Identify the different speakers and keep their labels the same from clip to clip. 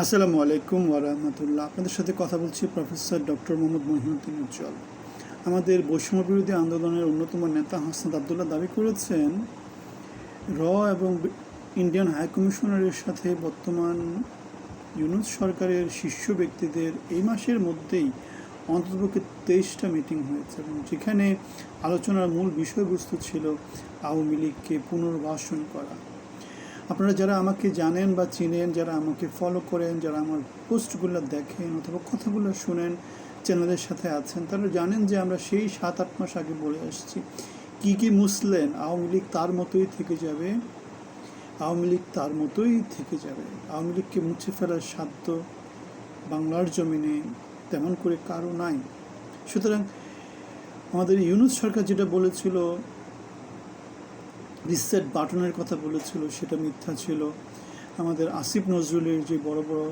Speaker 1: আসসালামু আলাইকুম ওরহমতুল্লাহ আপনাদের সাথে কথা বলছি প্রফেসর ডক্টর মোহাম্মদ মহিউদ্দিন উজ্জ্বল। আমাদের বৈষম্য বিরোধী আন্দোলনের অন্যতম নেতা হাসনাত আবদুল্লাহ দাবি করেছেন, র এবং ইন্ডিয়ান হাই কমিশনারের সাথে বর্তমান ইউনুস সরকারের শীর্ষ ব্যক্তিদের এই মাসের মধ্যেই অন্ততপক্ষে তেইশটা মিটিং হয়েছে এবং যেখানে আলোচনার মূল বিষয়বস্তু ছিল আওয়ামী লীগকে পুনর্বাসন করা। আপনারা যারা আমাকে জানেন বা চিনেন, যারা আমাকে ফলো করেন, যারা আমার পোস্টগুলো দেখেন অথবা কথাগুলো শুনেন, চ্যানেলের সাথে আছেন, তারা জানেন যে আমরা সেই সাত, আট মাস আগে বলে আসছি। কি কি মুসলেন আওয়ামী লীগ তার মতোই থেকে যাবে? আওয়ামী লীগ তার মতোই থেকে যাবে। আওয়ামী লীগকে মুছে ফেলার সাধ্য বাংলার জমিনে তেমন করে কারও নাই। সুতরাং আমাদের ইউনুস সরকার যেটা বলেছিল রিসেট বাটনের কথা বলেছিল, সেটা মিথ্যা ছিল। আমাদের আসিফ নজরুলের যে বড় বড়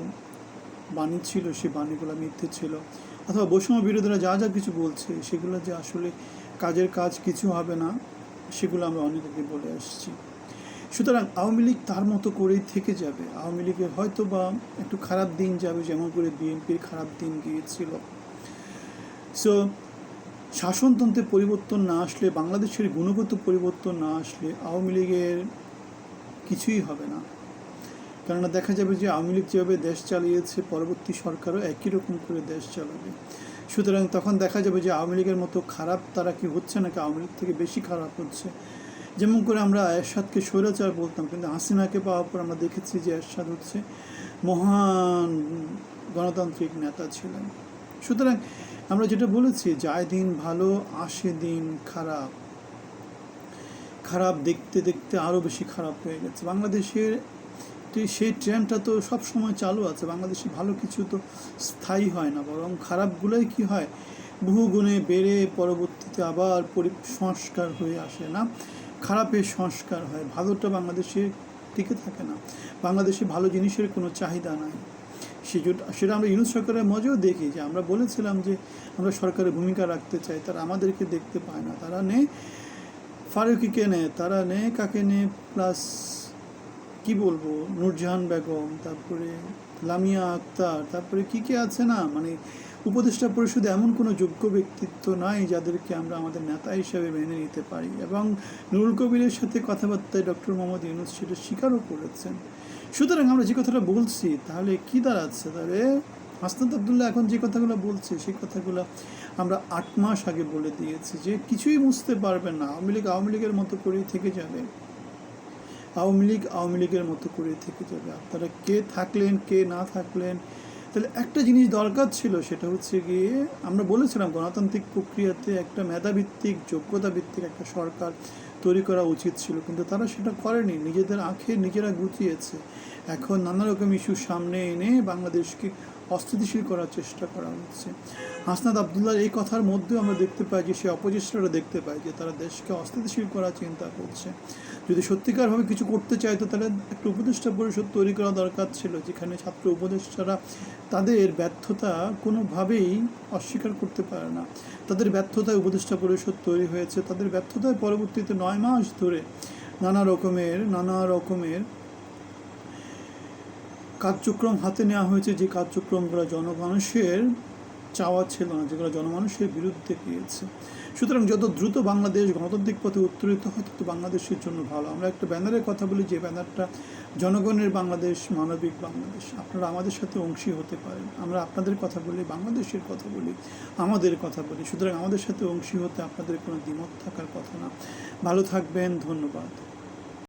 Speaker 1: বাণী ছিল সেই বাণীগুলো মিথ্যে ছিল। অথবা বৈষম্য বিরোধীরা যা যা কিছু বলছে, সেগুলো যে আসলে কাজের কাজ কিছু হবে না, সেগুলো আমরা অনেক আগে বলে আসছি। সুতরাং আওয়ামী লীগ তার মতো করেই থেকে যাবে। আওয়ামী লীগের হয়তো বা একটু খারাপ দিন যাবে, যেমন করে বিএনপির খারাপ দিন গিয়েছিল। সো শাসনতন্ত্রে পরিবর্তন না আসলে, বাংলাদেশের গুণগত পরিবর্তন না আসলে আওয়ামী লীগের কিছুই হবে না। কেননা দেখা যাবে যে আওয়ামী লীগ যেভাবে দেশ চালিয়েছে, পরবর্তী সরকারও একই রকম করে দেশ চালাবে। সুতরাং তখন দেখা যাবে যে আওয়ামী লীগের মতো খারাপ তারা কি হচ্ছে নাকি আওয়ামী লীগ থেকে বেশি খারাপ হচ্ছে? যেমন করে আমরা এরশাদকে স্বৈরাচার বলতাম, কিন্তু হাসিনাকে পাওয়ার পর আমরা দেখেছি যে এরশাদ হচ্ছে মহান গণতান্ত্রিক নেতা ছিলেন। সুতরাং আমরা যেটা বলেছি, যায় দিন ভালো, আসে দিন খারাপ। খারাপ দেখতে দেখতে আরও বেশি খারাপ হয়ে গেছে। বাংলাদেশের সেই ট্রেন্ডটা তো সব সময় চালু আছে। বাংলাদেশে ভালো কিছু তো স্থায়ী হয় না, বরং খারাপগুলোই কি হয়? বহু গুণে বেড়ে পরবর্তীতে আবার পরি, সংস্কার হয়ে আসে না? খারাপের সংস্কার হয়। ভালোটা বাংলাদেশে টিকে থাকে না। বাংলাদেশে ভালো জিনিসের কোনো চাহিদা নাই। সেটা সেটা আমরা ইউনুস সরকারের মজাও দেখি যে আমরা বলেছিলাম যে আমরা সরকারের ভূমিকা রাখতে চাই, তারা আমাদেরকে দেখতে পায় না। তারা নেই ফারুকিকে নেয় তারা নেয় কাকে নেয় প্লাস কি বলব, নূরজাহান বেগম, তারপরে লামিয়া আক্তার, তারপরে কি কি আছে না? মানে উপদেষ্টা পরিষদে এমন কোনো যোগ্য ব্যক্তিত্ব নাই যাদেরকে আমরা আমাদের নেতা হিসাবে মেনে নিতে পারি। এবং নুরুল কবিরের সাথে কথাবার্তায় ডক্টর মোহাম্মদ ইউনুস সেটা স্বীকারও করেছেন। সুতরাং আমরা যে কথাটা বলছি, তাহলে কি দাঁড়াচ্ছে? তাহলে হাসনাত আবদুল্লাহ এখন যে কথাগুলো বলছে, সেই কথাগুলো আমরা আট মাস আগে বলে দিয়েছি যে কিছুই বুঝতে পারবে না। আওয়ামী লীগ আওয়ামী লীগের মতো করেই থেকে যাবে। আওয়ামী লীগ আওয়ামী লীগের মতো করে থেকে যাবে। আপনারা কে থাকলেন, কে না থাকলেন? তাহলে একটা জিনিস দরকার ছিল, সেটা হচ্ছে গিয়ে আমরা বলেছিলাম গণতান্ত্রিক প্রক্রিয়াতে একটা মেধাভিত্তিক যোগ্যতা ভিত্তিক একটা সরকার তৈরি করা উচিত ছিল, কিন্তু তারা সেটা করেনি। নিজেদের আঁখে নিজেরা গুছিয়েছে এখন নানা রকম ইস্যু সামনে এনে বাংলাদেশকে অস্থিতিশীল করার চেষ্টা করা হচ্ছে। হাসনাত আবদুল্লার এই কথার মধ্যেও আমরা দেখতে পাই যে, সে অপচেষ্টাটা দেখতে পাই যে, তারা দেশকে অস্থিতিশীল করার চিন্তা করছে। যদি সত্যিকারভাবে কিছু করতে চাইতো তাহলে একটা উপদেষ্টা পরিষদ তৈরি করা দরকার ছিল, যেখানে ছাত্র উপদেষ্টারা তাদের ব্যর্থতা কোনোভাবেই অস্বীকার করতে পারে না। তাদের ব্যর্থতায় উপদেষ্টা পরিষদ তৈরি হয়েছে। তাদের ব্যর্থতায় পরবর্তীতে নয় মাস ধরে নানা রকমের নানা রকমের কার্যক্রম হাতে নেওয়া হয়েছে। যে কার্যক্রমগুলো জনমানুষের চাওয়া ছিল না, যেগুলো জনমানুষের বিরুদ্ধে গিয়েছে সুতরাং যত দ্রুত বাংলাদেশ গণতান্ত্রিক পথে উত্তরিত হয়, তত বাংলাদেশের জন্য ভালো। আমরা একটা ব্যানারের কথা বলি, যে ব্যানারটা জনগণের বাংলাদেশ, মানবিক বাংলাদেশ। আপনারা আমাদের সাথে অংশী হতে পারেন। আমরা আপনাদের কথা বলি, বাংলাদেশের কথা বলি, আমাদের কথা বলি। সুতরাং আমাদের সাথে অংশী হতে আপনাদের কোনো দ্বিমত থাকার কথা না। ভালো থাকবেন, ধন্যবাদ।